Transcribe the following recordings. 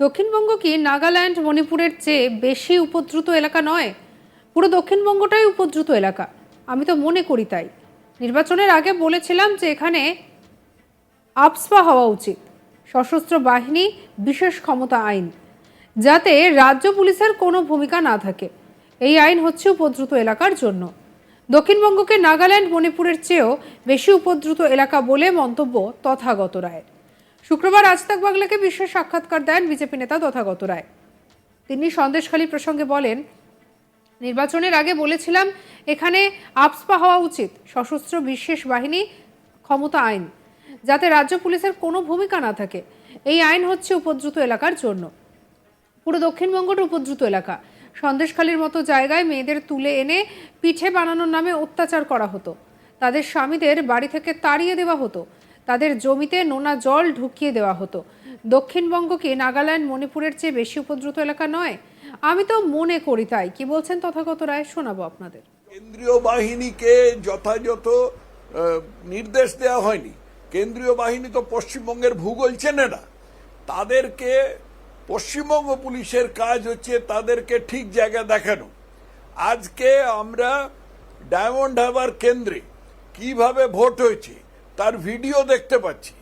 দক্ষিণবঙ্গ কি নাগাল্যান্ড, মণিপুরের চেয়ে বেশি উপদ্রুত এলাকা নয়? পুরো দক্ষিণবঙ্গটাই উপদ্রুত এলাকা। আমি তো মনে করি তাই। নির্বাচনের আগে বলেছিলাম যে এখানে আপসপা হওয়া উচিত। সশস্ত্র বাহিনী, বিশেষ ক্ষমতা আইন। যাতে রাজ্য পুলিশের কোনো ভূমিকা না থাকে। এই আইন হচ্ছে উপদ্রুত এলাকার জন্য। দক্ষিণবঙ্গকে নাগাল্যান্ড, মণিপুরের চেয়েও বেশি উপদ্রুত এলাকা বলে মন্তব্য তথাগত রায়ের। শুক্রবার আজ তাক বাংলাকে বিশেষ সাক্ষাৎকার দেন বিজেপি নেতা তথাগত রায়। তিনি সন্দেশখালী প্রসঙ্গে বলেন, নির্বাচনের আগে বলেছিলাম, এখানে আপসপা হওয়া উচিত, সশস্ত্র বিশেষ বাহিনী, ক্ষমতা আইন, যাতে রাজ্য পুলিশের কোনো ভূমিকা না থাকে। এই আইন হচ্ছে উপদ্রুত এলাকার জন্য। পুরো দক্ষিণবঙ্গটা উপদ্রুত এলাকা। সন্দেশখালীর মতো জায়গায় মেয়েদের তুলে এনে পিঠে বানানোর নামে অত্যাচার করা হতো। তাদের স্বামীদের বাড়ি থেকে তাড়িয়ে দেওয়া হতো। তাদের জমিতে নোনা জল ঢুকিয়ে দেওয়া হতো। দক্ষিণবঙ্গ কি নাগাল্যান্ড, মণিপুরের চেয়ে বেশি উপদ্রুত এলাকা নয়। আমি তো মনে করি তাই। কি বলছেন তথাগত রায়? শোনাবো আপনাদের। কেন্দ্রীয় বাহিনীকে যথাযথ নির্দেশ দেওয়া হয়নি। কেন্দ্রীয় বাহিনী তো পশ্চিমবঙ্গের ভূগোল চেনে না। তাদেরকে পশ্চিমবঙ্গ পুলিশের কাজ হচ্ছে তাদেরকে ঠিক জায়গা দেখানো। আজকে আমরা ডায়মন্ড হারবার কেন্দ্রে কীভাবে ভোট হয়েছে তার ভিডিও দেখতে পাচ্ছি।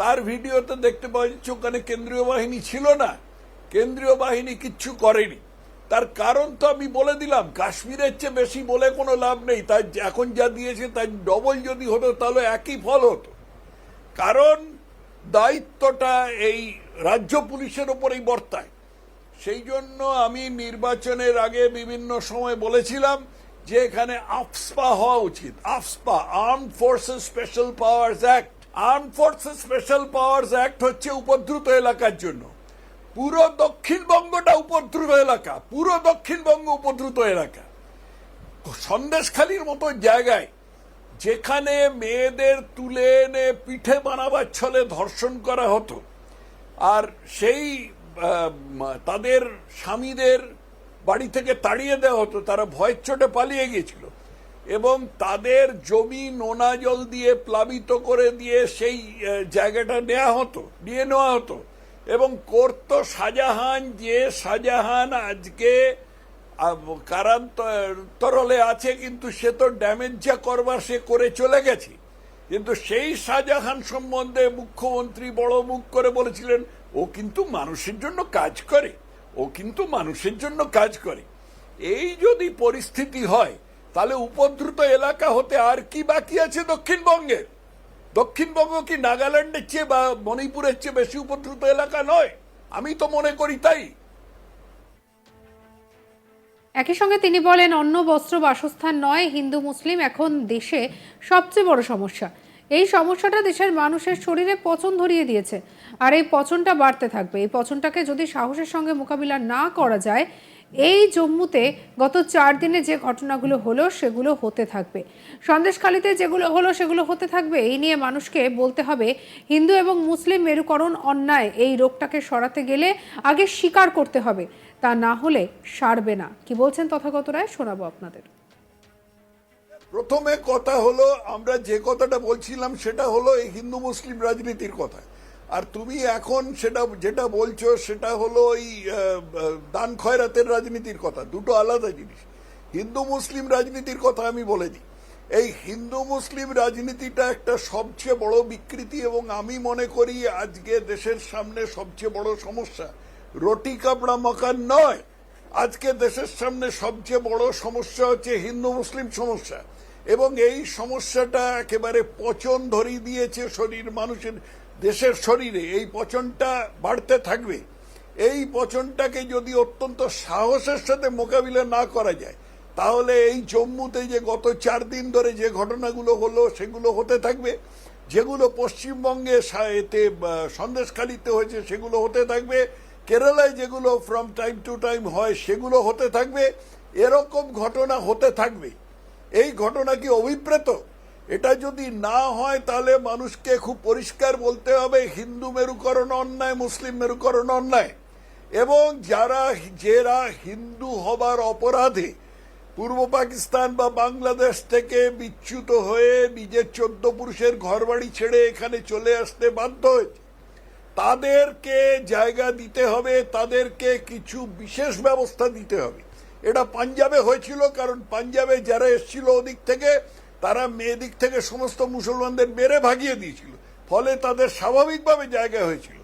তার ভিডিওতে দেখতে পাচ্ছি ওখানে কেন্দ্রীয় বাহিনী ছিল না। কেন্দ্রীয় বাহিনী কিচ্ছু করেনি। তার কারণ তো আমি বলে দিলাম, কাশ্মীরের চেয়ে বেশি বলে কোনো লাভ নেই। তাই এখন যা দিয়েছে, তার ডবল যদি হতো, তাহলে একই ফল হতো। কারণ দায়িত্বটা এই রাজ্য পুলিশের ওপরেই বর্তায়। সেই জন্য আমি নির্বাচনের আগে বিভিন্ন সময় বলেছিলাম যে এখানে আফসপা হওয়া উচিত। AFSPA arm forces special powers act arm forces special powers act হচ্ছে উপদ্রুত এলাকার জন্য। পুরো দক্ষিণবঙ্গটা উপদ্রুত এলাকা। পুরো দক্ষিণবঙ্গ উপদ্রুত এলাকা। সন্দেশখালির মতো জায়গায় যেখানে মেয়েদের তুলে এনে পিঠে বানাবার ছলে ধর্ষণ করা হতো। আর সেই তাদের স্বামীদের বাড়ি থেকে তাড়িয়ে দেওয়া হতো, তারা ভয়ের চোটে পালিয়ে গিয়েছিল। এবং তাদের জমি নোনা জল দিয়ে প্লাবিত করে দিয়ে সেই জায়গাটা নেওয়া হতো, নিয়ে নেওয়া হতো। এবং করত শাহজাহান, যে শাহজাহান আজকে কারান্তরলে আছে, কিন্তু সে তো ড্যামেজ যা করবার সে করে চলে গেছে। কিন্তু সেই শাহজাহান সম্বন্ধে মুখ্যমন্ত্রী বড় মুখ করে বলেছিলেন, ও কিন্তু মানুষের জন্য কাজ করে। ও কিন্তু মানুষের জন্য কাজ করে। এই যদি পরিস্থিতি হয়, তাহলে উপদ্রুত এলাকা হতে আর কি বাকি আছে দক্ষিণবঙ্গের? দক্ষিণবঙ্গ কি নাগাল্যান্ডের চেয়ে বা মণিপুরের চেয়ে বেশি উপদ্রুত এলাকা নয়? আমি তো মনে করি তাই। একই সঙ্গে তিনি বলেন অন্ন বস্ত্র বাসস্থান নয়, হিন্দু, মুসলিম, এখন দেশে সবচেয়ে বড় সমস্যা। এই সমস্যাটা দেশের মানুষের শরীরে পচন ধরিয়ে দিয়েছে। আর এই পচনটা বাড়তে থাকবে। এই পচনটাকে যদি সাহসের সঙ্গে মোকাবিলা না করা যায়, এই জম্মুতে গত চার দিনে যে ঘটনাগুলো হলো, সেগুলো হতে থাকবে। সন্দেশখালিতে যেগুলো হলো, সেগুলো হতে থাকবে। এই নিয়ে মানুষকে বলতে হবে, হিন্দু এবং মুসলিম মেরুকরণ অন্যায়, এই রোগটাকে সরাতে গেলে আগে স্বীকার করতে হবে। তা না হলে সারবে না। কি বলছেন তথাগত রায়? শোনাবো আপনাদের। প্রথমে কথা হলো, আমরা যে কথাটা বলছিলাম সেটা হলো এই হিন্দু মুসলিম রাজনীতির কথা। আর তুমি এখন সেটা, যেটা বলছো সেটা হলো ওই দান খয়রাতের রাজনীতির কথা, দুটো আলাদা জিনিস। হিন্দু মুসলিম রাজনীতির কথা আমি বলে দিই। এই হিন্দু মুসলিম রাজনীতিটা একটা সবচেয়ে বড় বিকৃতি এবং আমি মনে করি আজকে দেশের সামনে সবচেয়ে বড় সমস্যা। রুটি কাপড়া মকান নয় আজকে দেশের সামনে সবচেয়ে বড় সমস্যা হচ্ছে হিন্দু মুসলিম সমস্যা। এবং এই সমস্যাটা একেবারে পচন ধরিয়ে দিয়েছে শরীর মানুষের, দেশের শরীরে। এই পচনটা বাড়তে থাকবে। এই পচনটাকে যদি অত্যন্ত সাহসের সাথে মোকাবিলা না করা যায়, তাহলে এই জম্মুতে যে গত চার দিন ধরে যে ঘটনাগুলো হলো, সেগুলো হতে থাকবে। যেগুলো পশ্চিমবঙ্গে এতে সন্দেশখালিতে হয়েছে, সেগুলো হতে থাকবে। কেরালায় যেগুলো ফ্রম টাইম টু টাইম হয়, সেগুলো হতে থাকবে, এরকম ঘটনা হতে থাকবে। এই ঘটনা কি অভিপ্রেত এটা যদি না হয়, তাহলে মানুষকে খুব পরিষ্কার বলতে হবে, হিন্দু মেরুকরণ অন্যায়, মুসলিম মেরুকরণ অন্যায়। এবং যারা যারা হিন্দু হবার অপরাধে পূর্ব পাকিস্তান বা বাংলাদেশ থেকে বিচ্যুত হয়ে নিজের চোদ্দ পুরুষের ঘরবাড়ি ছেড়ে এখানে চলে আসতে বাধ্য হয়েছে তাদেরকে জায়গা দিতে হবে, তাদেরকে কিছু বিশেষ ব্যবস্থা দিতে হবে। এটা পাঞ্জাবে হয়েছিল, কারণ পাঞ্জাবে যারা এসেছিল ওদিক থেকে, তারা মেয়েদিক থেকে সমস্ত মুসলমানদের মেরে ভাগিয়ে দিয়েছিল। ফলে তাদের স্বাভাবিকভাবে জায়গা হয়েছিল।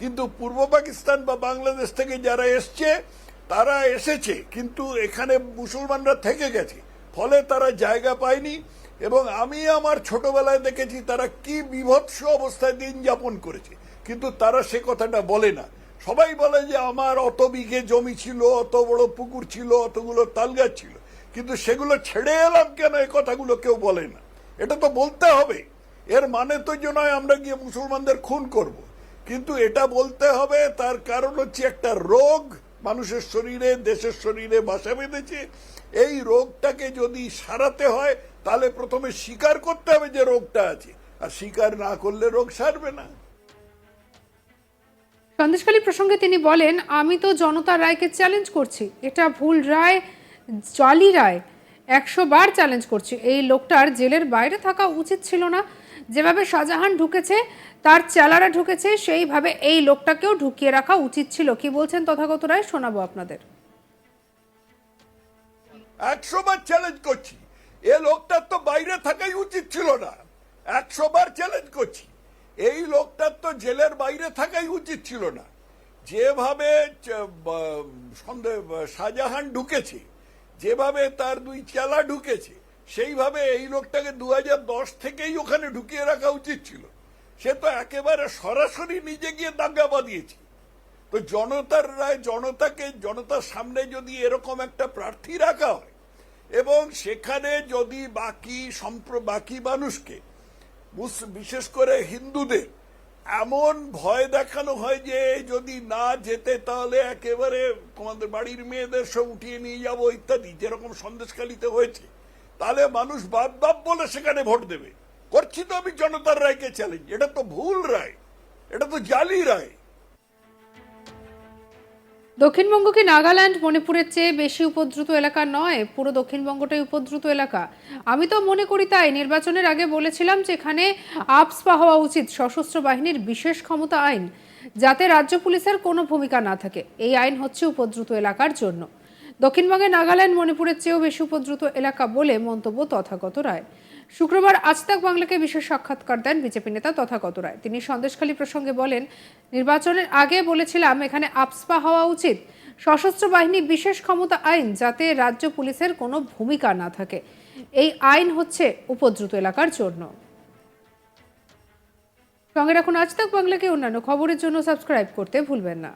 কিন্তু পূর্ব পাকিস্তান বা বাংলাদেশ থেকে যারা এসছে, তারা এসেছে, কিন্তু এখানে মুসলমানরা থেকে গেছে। ফলে তারা জায়গা পায়নি এবং আমি আমার ছোটবেলায় দেখেছি তারা কি বিভৎস অবস্থায় দিন যাপন করেছে। কিন্তু তারা সে কথাটা বলে না। সবাই বলে যে, আমার অত বিঘে জমি ছিল, অত বড় পুকুর ছিল, অতগুলো তালগাছ ছিল। কিন্তু সেগুলো ছেড়ে এলাম কেন? এই কথাগুলো কেউ বলে না। এটা তো বলতে হবে। এর মানে তো যে নয়, আমরা গিয়ে মুসলমানদের খুন করব। কিন্তু এটা বলতে হবে, তার কারণ হচ্ছে একটা রোগ। মানুষের শরীরে, দেশের শরীরে বাসা বেঁধেছে। এই রোগটাকে যদি সারাতে হয়, তাহলে প্রথমে স্বীকার করতে হবে যে রোগটা আছে। আর স্বীকার না করলে রোগ সারবে না। সন্দেশখালী প্রসঙ্গে তিনি বলেন, আমি তো জনতা রায়কে চ্যালেঞ্জ করছি। এটা ভুল রায় জালি রায়। একশো বার চ্যালেঞ্জ করছি। এই লোকটার জেলের বাইরে থাকা উচিত ছিল না। যেভাবে শাহজাহান ঢুকেছে, তার চেলারা ঢুকেছে, সেইভাবে এই লোকটাকেও ঢুকিয়ে রাখা উচিত ছিল। কি বলছেন তথাগত রায়? শোনাবো আপনাদের। একশো বার চ্যালেঞ্জ করছি। এ লোকটার তো বাইরে থাকাই উচিত ছিল না। একশো বার চ্যালেঞ্জ করছি। এই লোকটার তো জেলের বাইরে থাকাই উচিত ছিল না। যেভাবে শাহজাহান ঢুকেছে, যেভাবে তার দুই চেলা ঢুকেছে, সেইভাবে এই লোকটাকে দু থেকেই ওখানে ঢুকিয়ে রাখা উচিত ছিল। সে তো একেবারে সরাসরি নিজে গিয়ে দাঙ্গা বাঁধিয়েছে। তো জনতার রায়, জনতাকে, জনতার সামনে যদি এরকম একটা প্রার্থী রাখা হয়, এবং সেখানে যদি বাকি সম্প্র- বাকি মানুষকে বিশেষ করে হিন্দুদের, এমন ভয় দেখানো হয় যে যদি না যেতে তাহলে একেবারে তোমাদের বাড়ির মেয়েদের সব উঠিয়ে নিয়ে যাব ইত্যাদি, যেরকম সন্দেশখালিতে হয়েছে। তাহলে মানুষ বাপ বাপ বলে সেখানে ভোট দেবে। করছি তো আমি জনতার রায়কে চ্যালেঞ্জ এটা তো ভুল রায়। এটা তো জালি রায়। দক্ষিণবঙ্গ কি নাগাল্যান্ড, মণিপুরের চেয়ে বেশি উপদ্রুত এলাকা নয়, পুরো দক্ষিণবঙ্গটাই উপদ্রুত এলাকা। আমি তো মনে করি তাই, নির্বাচনের আগে বলেছিলাম যে এখানে আপসপা হওয়া উচিত, সশস্ত্র বাহিনীর বিশেষ ক্ষমতা আইন, যাতে রাজ্য পুলিশের কোনো ভূমিকা না থাকে। এই আইন হচ্ছে উপদ্রুত এলাকার জন্য। দক্ষিণবঙ্গে নাগাল্যান্ড, মণিপুরের চেয়েও বেশি উপদ্রুত এলাকা বলে মন্তব্য তথাগত রায়। শুক্রবার আজ তাক বাংলাকে বিশেষ সাক্ষাৎকার দেন বিজেপি নেতা তথাগত রায়। তিনি সন্দেশখালী প্রসঙ্গে বলেন, নির্বাচনের আগে বলেছিলাম, এখানে আপসপা হওয়া উচিত। সশস্ত্র বাহিনী বিশেষ ক্ষমতা আইন যাতে রাজ্য পুলিশের কোনো ভূমিকা না থাকে। এই আইন হচ্ছে উপদ্রুত এলাকার জন্য। সঙ্গে রাখুন আজ তাক বাংলাকে অন্যান্য খবরের জন্য সাবস্ক্রাইব করতে ভুলবেন না।